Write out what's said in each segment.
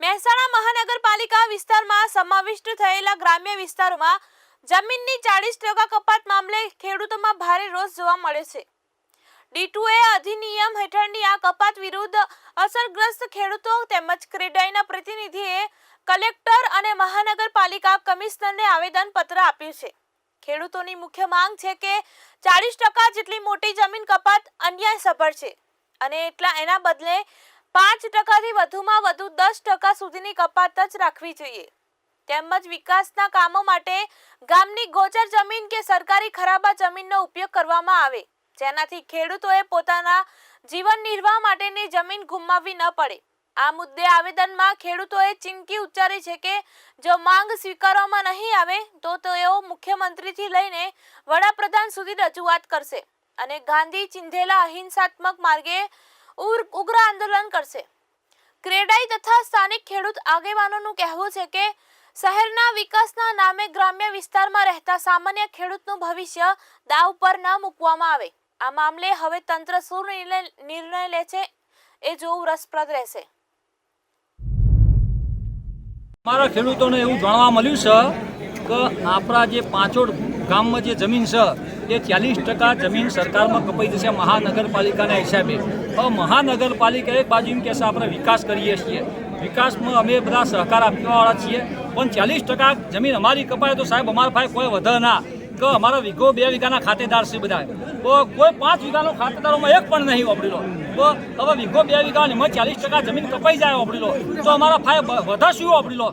મહેસાણા મહાનગરપાલિકા વિસ્તારમાં સમાવિષ્ટ થયેલા ગ્રામ્ય વિસ્તારોમાં જમીનની ચાળીસ ટકા કપાત મામલે ખેડૂતોમાં ભારે રોષ જોવા મળે છે. ડીટુએ અધિનિયમ હેઠળની આ કપાત વિરુદ્ધ અસરગ્રસ્ત ખેડૂતો તેમજ ક્રેડાઈના પ્રતિનિધિએ કલેક્ટર અને મહાનગરપાલિકા કમિશનરને આવેદનપત્ર આપ્યું છે. ખેડૂતોની મુખ્ય માંગ છે કે ચાલીસ ટકા જેટલી મોટી જમીન કપાત અન્યાય સફળ છે અને એટલા એના બદલે પાંચ ટકાથી વધુમાં વધુ દસ ટકા સુધીની કપાત જ રાખવી જોઈએ. તેમજ વિકાસના કામો માટે ગામની ગોચર જમીન કે સરકારી ખરાબા જમીનનો ઉપયોગ કરવામાં આવે, જેનાથી ખેડૂતોએ પોતાના જીવન નિર્વાહ માટેની જમીન ગુમાવવી ન પડે. આ મુદ્દે આવેદનમાં ખેડૂતોએ ચીમકી ઉચ્ચારી છે કે, જો માંગ સ્વીકારવામાં નહીં આવે, તો તેઓ મુખ્યમંત્રીથી લઈને વડાપ્રધાન સુધી રજૂઆત કરશે. અને ગાંધી ચિંધેલા અહિંસાત્મક માર્ગે ઉગ્ર આંદોલન કરશે. ક્રેડાઈ તથા સ્થાનિક ખેડૂત આગેવાનોનું કહેવું છે કે, શહેરના વિકાસના નામે ગ્રામ્ય વિસ્તારમાં રહેતા સામાન્ય ખેડૂતનું ભવિષ્ય દાવ પર ન મૂકવામાં આવે. આ મામલે હવે તંત્ર શું નિર્ણય લે છે એ જોવું રસપ્રદ રહેશે. મારા ખેડૂતોને એવું જાણવા મળ્યું છે કે આપણા જે પાંચોડ ગામમાં જે જમીન છે એ ચાલીસ ટકા જમીન સરકારમાં કપાઈ જશે મહાનગરપાલિકાના હિસાબે. હવે મહાનગરપાલિકા એક બાજુ એમ કહેશે, આપણે વિકાસ કરીએ છીએ. વિકાસમાં અમે બધા સહકાર આપવાવાળા છીએ. પણ ચાલીસ ટકા જમીન અમારી કપાય તો સાહેબ અમારા પાસે કોઈ વધે ના. કે અમારા વીઘો બે વીઘાના ખાતેદાર છે બધા તો કોઈ પાંચ વીઘાનો ખાતેદારોમાં એક પણ નહીં વાપરી તો હવે વીઘો બે વીઘાની એમાં ચાલીસ ટકા જમીન કપાઈ જાય વાપરી તો અમારા ફાય વધારે શું વાપરી લો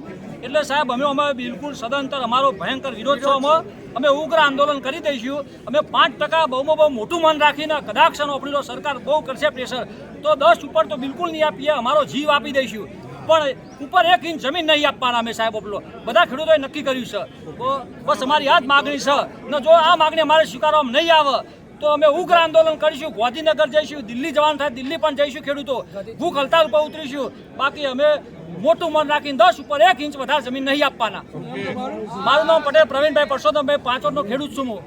એટલે સાહેબ અમે અમે બિલકુલ સદંતર અમારો ભયંકર વિરોધ છે. અમે અમે ઉગ્ર આંદોલન કરી દઈશું. અમે પાંચ ટકા બહુમાં બહુ મોટું મન રાખીને કદાચ વાપરી સરકાર બહુ કરશે પ્રેશર. તો દસ ઉપર તો બિલકુલ નહીં આપીએ, અમારો જીવ આપી દઈશું. પણ ઉપર એક ઇંચ જમીન નહીં આપવાના અમે સાહેબ આપલો બધા ખેડૂતોએ નક્કી કર્યું છે. બસ અમારી આ જ માગણી છે. ને જો આ માગણી અમારે સ્વીકારવામાં નહીં આવે તો અમે ઉગ્ર આંદોલન કરીશું ગાંધીનગર જઈશું દિલ્હી જવાનું થાય દિલ્હી પણ જઈશું ખેડૂતો. ભૂખ હડતાલ ઉપર ઉતરીશું. બાકી અમે મોટું મન રાખીને દસ ઉપર એક ઇંચ વધારે જમીન નહીં આપવાના. મારું નામ પટેલ પ્રવીણભાઈ પરસોત્તમભાઈ પાંચોડનો ખેડૂત છું હું.